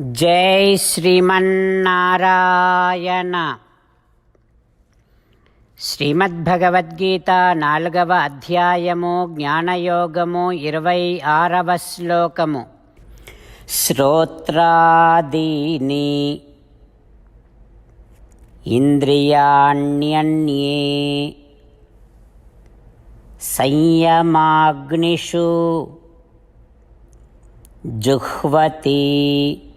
జై శ్రీమన్నారాయణ. శ్రీమద్భగవద్గీత నాలుగవ అధ్యాయము జ్ఞానయోగము ఇరవై ఆరవ శ్లోకము. శ్రోత్రాదీని ఇంద్రియాణ్యన్యే సంయమాగ్నిషు జుహ్వతి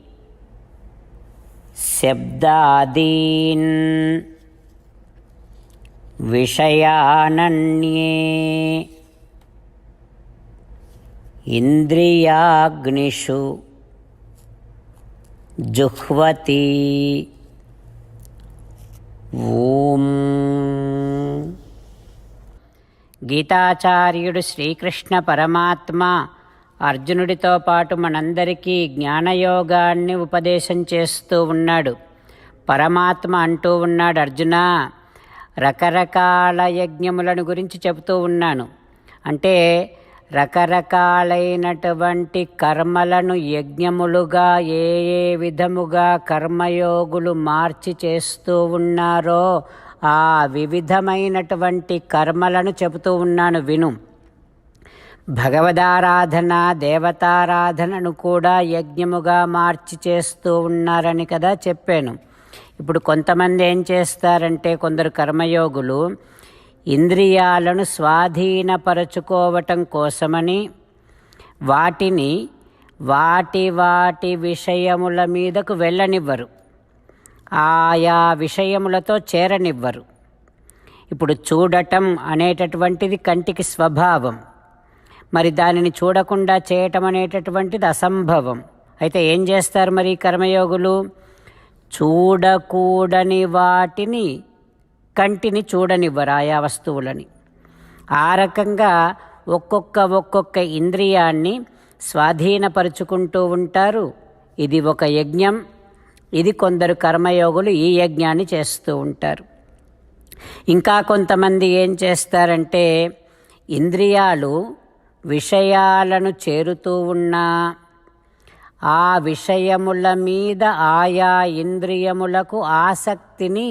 శబ్దాదీన్ విషయానన్యే ఇంద్రియాగ్నిషు జుహ్వతి ఓం. గీతాచార్యుడు శ్రీకృష్ణ పరమాత్మ అర్జునుడితో పాటు మనందరికీ జ్ఞానయోగాన్ని ఉపదేశం చేస్తూ ఉన్నాడు. పరమాత్మ అంటూ ఉన్నాడు అర్జున రకరకాల యజ్ఞములను గురించి చెబుతూ ఉన్నాను. అంటే రకరకాలైనటువంటి కర్మలను యజ్ఞములుగా ఏ ఏ విధముగా కర్మయోగులు మార్చి చేస్తూ ఉన్నారో ఆ వివిధమైనటువంటి కర్మలను చెబుతూ ఉన్నాను. విను. భగవదారాధన దేవతారాధనను కూడా యజ్ఞముగా మార్చి చేస్తూ ఉన్నారని కదా చెప్పాను. ఇప్పుడు కొంతమంది ఏం చేస్తారంటే కొందరు కర్మయోగులు ఇంద్రియాలను స్వాధీనపరచుకోవటం కోసమని వాటిని వాటి వాటి విషయముల మీదకు వెళ్ళనివ్వరు. ఆయా విషయములతో చేరనివ్వరు. ఇప్పుడు చూడటం అనేటటువంటిది కంటికి స్వభావం. మరి దానిని చూడకుండా చేయటం అనేటటువంటిది అసంభవం. అయితే ఏం చేస్తారు మరి కర్మయోగులు? చూడకూడని వాటిని కంటిని చూడనివ్వరు ఆయా వస్తువులని. ఆ రకంగా ఒక్కొక్క ఒక్కొక్క ఇంద్రియాన్ని స్వాధీనపరుచుకుంటూ ఉంటారు. ఇది ఒక యజ్ఞం. ఇది కొందరు కర్మయోగులు ఈ యజ్ఞాన్ని చేస్తూ ఉంటారు. ఇంకా కొంతమంది ఏం చేస్తారంటే ఇంద్రియాలు విషయాలను చేరుతూ ఉన్నా ఆ విషయముల మీద ఆయా ఇంద్రియములకు ఆసక్తిని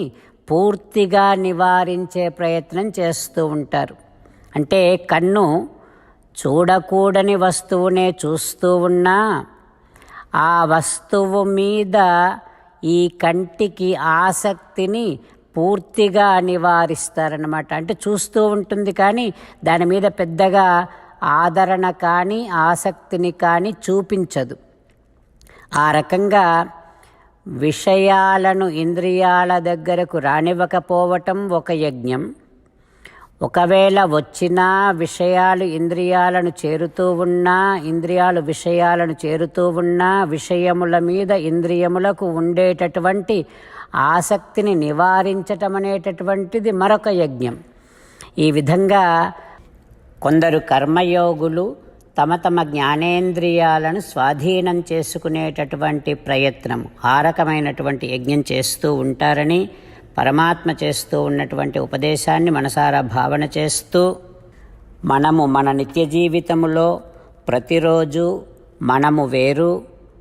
పూర్తిగా నివారించే ప్రయత్నం చేస్తూ ఉంటారు. అంటే కన్ను చూడకూడని వస్తువునే చూస్తూ ఉన్నా ఆ వస్తువు మీద ఈ కంటికి ఆసక్తిని పూర్తిగా నివారిస్తారనమాట అంటే చూస్తూ ఉంటుంది కానీ దాని మీద పెద్దగా ఆదరణ కానీ ఆసక్తిని కానీ చూపించదు. ఆ రకంగా విషయాలను ఇంద్రియాల దగ్గరకు రానివ్వకపోవటం ఒక యజ్ఞం. ఒకవేళ వచ్చినా విషయాలు ఇంద్రియాలను చేరుతూ ఉన్నా ఇంద్రియాలు విషయాలను చేరుతూ ఉన్నా విషయముల మీద ఇంద్రియములకు ఉండేటటువంటి ఆసక్తిని నివారించటం అనేటటువంటిది మరొక యజ్ఞం. ఈ విధంగా కొందరు కర్మయోగులు తమ తమ జ్ఞానేంద్రియాలను స్వాధీనం చేసుకునేటటువంటి ప్రయత్నం ఆ రకమైనటువంటి యజ్ఞం చేస్తూ ఉంటారని పరమాత్మ చేస్తూ ఉన్నటువంటి ఉపదేశాన్ని మనసారా భావన చేస్తూ మనము మన నిత్య జీవితములో ప్రతిరోజు మనము వేరు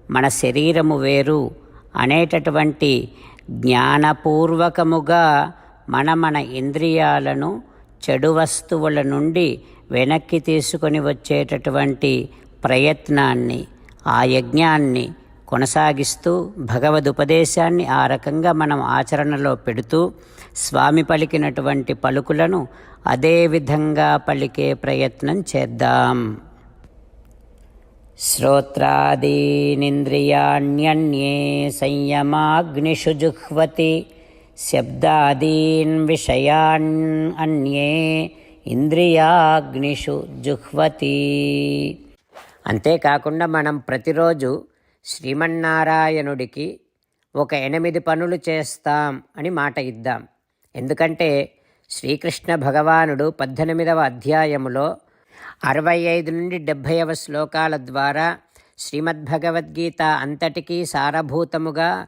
మన శరీరము వేరు అనేటటువంటి జ్ఞానపూర్వకముగా మన మన ఇంద్రియాలను చెడు వస్తువుల నుండి వెనక్కి తీసుకొని వచ్చేటటువంటి ప్రయత్నాన్ని ఆ యజ్ఞాన్ని కొనసాగిస్తూ భగవదుపదేశాన్ని ఆ రకంగా మనం ఆచరణలో పెడుతూ స్వామి పలికినటువంటి పలుకులను అదే విధంగా పలికే ప్రయత్నం చేద్దాం. శ్రోత్రాదీనింద్రియాణ్యన్యే సంయమాగ్నిషు జుహ్వతి శబ్దాదీన్ విషయాన్ అన్యే ఇంద్రియాగ్నిషు జుహ్వతి. అంతేకాకుండా మనం ప్రతిరోజు శ్రీమన్నారాయణుడికి ఒక ఎనిమిది పనులు చేస్తాం అని మాట ఇద్దాం. ఎందుకంటే శ్రీకృష్ణ భగవానుడు పద్దెనిమిదవ అధ్యాయములో అరవై ఐదు నుండి డెబ్భైవ శ్లోకాల ద్వారా శ్రీమద్భగవద్గీత అంతటికీ సారభూతముగా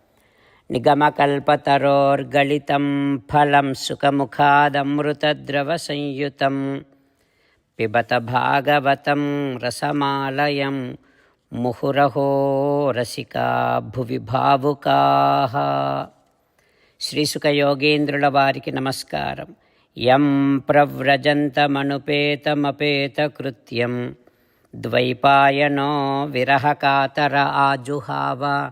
నిగమకల్పతరోర్గళితం ఫలం సుఖముఖాదమృతద్రవ సంయుతం పిబత భాగవతం రసమాలయం ముహురహో రసికా భువి భావుకా శ్రీసుఖయోగేంద్రుల వారికి నమస్కారం యం ప్రవ్రజంతమనుపేతమపేతకృత్యం ద్వైపాయనో విరహకాతర ఆజుహావ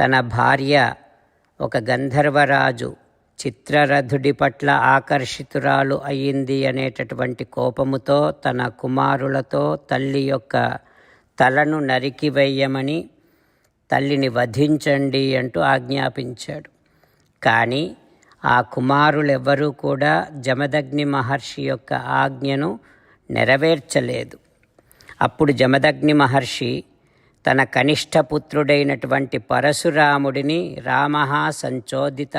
తన భార్య ఒక గంధర్వరాజు చిత్రరథుడి పట్ల ఆకర్షితురాలు అయింది అనేటటువంటి కోపముతో తన కుమారులతో తల్లి యొక్క తలను నరికివేయమని తల్లిని వధించండి అంటూ ఆజ్ఞాపించాడు. కానీ ఆ కుమారులెవ్వరూ కూడా జమదగ్ని మహర్షి యొక్క ఆజ్ఞను నెరవేర్చలేదు. అప్పుడు జమదగ్ని మహర్షి తన కనిష్ఠపుత్రుడైనటువంటి పరశురాముడిని రామ సంచోదిత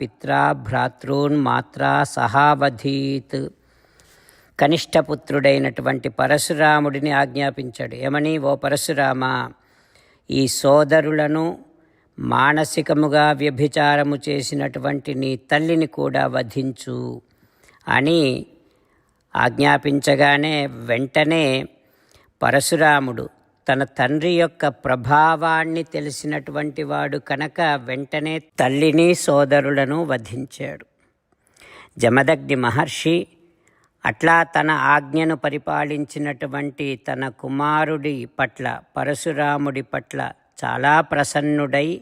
పిత్రా భ్రాతృన్ మాత్రా సహావధీత్. కనిష్టపుత్రుడైనటువంటి పరశురాముడిని ఆజ్ఞాపించాడు. ఏమని? ఓ పరశురామ ఈ సోదరులను మానసికముగా వ్యభిచారము చేసినటువంటి నీ తల్లిని కూడా వధించు అని ఆజ్ఞాపించగానే వెంటనే పరశురాముడు తన తండ్రి యొక్క ప్రభావాన్ని తెలిసినటువంటి వాడు కనుక వెంటనే తల్లిని సోదరులను వధించాడు. జమదగ్ని మహర్షి అట్లా తన ఆజ్ఞను పరిపాలించినటువంటి తన కుమారుడి పట్ల పరశురాముడి పట్ల చాలా ప్రసన్నుడై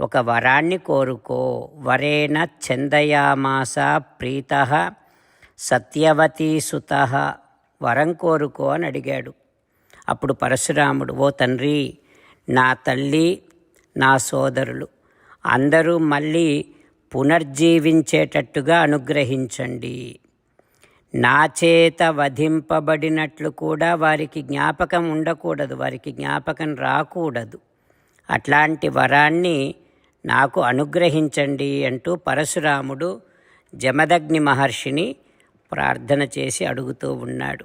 ఒక వరాన్ని కోరుకో వరేణ చందయామాస ప్రీత సత్యవతీసుత వరం కోరుకో అని అడిగాడు. అప్పుడు పరశురాముడు ఓ తండ్రి నా తల్లి నా సోదరులు అందరూ మళ్ళీ పునర్జీవించేటట్టుగా అనుగ్రహించండి. నా చేత వధింపబడినట్లు కూడా వారికి జ్ఞాపకం ఉండకూడదు వారికి జ్ఞాపకం రాకూడదు. అట్లాంటి వరాన్ని నాకు అనుగ్రహించండి అంటూ పరశురాముడు జమదగ్ని మహర్షిని ప్రార్థన చేసి అడుగుతూ ఉన్నాడు.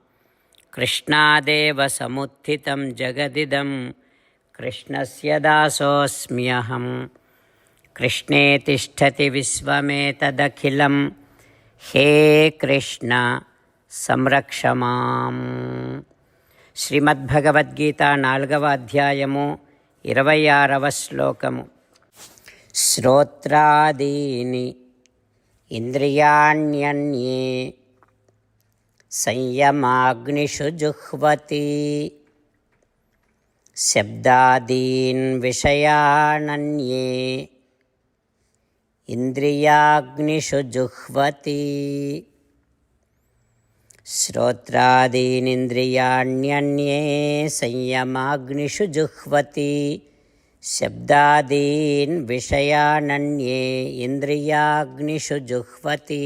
కృష్ణాదేవ సముత్థితం జగదిదం కృష్ణస్య దాసోస్మ్యహం. కృష్ణే తిష్టతి విశ్వమేతదఖిలం హే కృష్ణ సంరక్షమాం శ్రీమద్భగవద్గీత నాలుగవ అధ్యాయము ఇరవై ఆరవ శ్లోకము. శ్రోత్రాదీని ఇంద్రియాణ్యన్యే संयमाग्निषु जुह्वति शब्दादीन् विषयानन्ये। इन्द्रियाग्निषु जुह्वति श्रोत्रादीनिन्द्रियाण्यन्ये संयमाग्निषु जुह्वति शब्दादीन् विषयानन्ये इन्द्रियाग्निषु जुह्वती